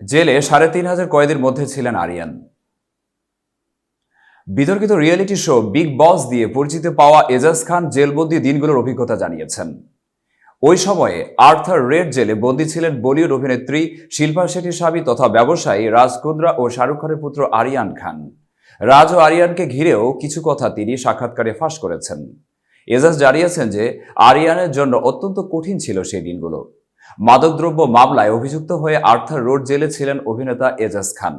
জেলে সাড়ে তিন হাজার কয়েদের মধ্যে ছিলেন আরিয়ান। বিতর্কিত রিয়েলিটি শো বিগ বস দিয়ে পরিচিত পাওয়া এজাজ খান জেলবন্দি দিনগুলোর অভিজ্ঞতা জানিয়েছেন। ওই সময়ে আর্থার রেড জেলে বন্দী ছিলেন বলিউড অভিনেত্রী শিল্পা শেঠির স্বামী তথা ব্যবসায়ী রাজ কুদ্রা ও শাহরুখ খানের পুত্র আরিয়ান খান। রাজ ও আরিয়ানকে ঘিরেও কিছু কথা তিনি সাক্ষাৎকারে ফাঁস করেছেন। এজাজ জানিয়েছেন যে, আরিয়ানের জন্য অত্যন্ত কঠিন ছিল সেই দিনগুলো। মাদকদ্রব্য মামলায় অভিযুক্ত হয়ে আর্থার রোড জেলে ছিলেন অভিনেতা এজাজ খান।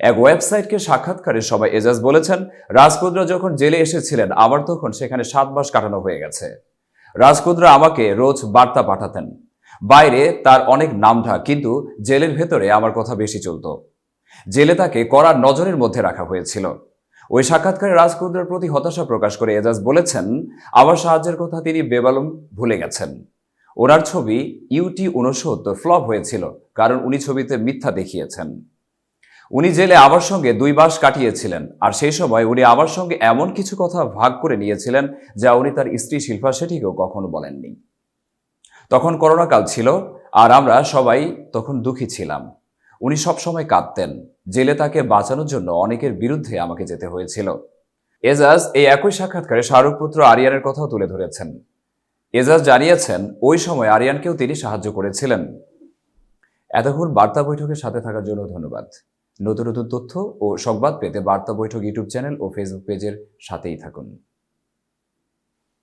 এক ওয়েবসাইটকে সাক্ষাৎকারে সবাই এজাজ বলেছেন রাজকুদ্রা যখন জেলে এসেছিলেন, আমার তখন সেখানে সাত মাস কাটানো হয়ে গেছে। রাজকুদ্রা আমাকে রোজ বার্তা পাঠাতেন। বাইরে তার অনেক নামঢাক কিন্তু জেলের ভেতরে আমার কথা বেশি চলত। জেলে তাকে কড়া নজরের মধ্যে রাখা হয়েছিল। ওই সাক্ষাৎকারে রাজকুদ্রার প্রতি হতাশা প্রকাশ করে এজাজ বলেছেন, আমার সাহায্যের কথা তিনি বেবালম ভুলে গেছেন। ওনার ছবি ইউটি উনসত্তর ফ্লপ হয়েছিল, কারণ উনি ছবিতে মিথ্যা দেখিয়েছেন। উনি জেলে আমার সঙ্গে দুই মাস কাটিয়েছিলেন, আর সেই সময় উনি আমার সঙ্গে এমন কিছু কথা ভাগ করে নিয়েছিলেন যা উনি তার স্ত্রী শিল্পা শেঠিকেও কখনো বলেননি। তখন করোনাকাল ছিল, আর আমরা সবাই তখন দুঃখী ছিলাম। উনি সবসময় কাঁদতেন, জেলে তাকে বাঁচানোর জন্য অনেকের বিরুদ্ধে আমাকে যেতে হয়েছিল। এজাজ এই একই সাক্ষাৎকারে শাহরুখ পুত্র আরিয়ানের কথাও তুলে ধরেছেন। এজাজ জানিয়েছেন, ওই সময় আরিয়ানকেও তিনি সাহায্য করেছিলেন। এতক্ষণ বার্তা বৈঠকের সাথে থাকার জন্য ধন্যবাদ। নতুন নতুন তথ্য ও সংবাদ পেতে বার্তা বৈঠক ইউটিউব চ্যানেল ও ফেসবুক পেজের সাথেই থাকুন।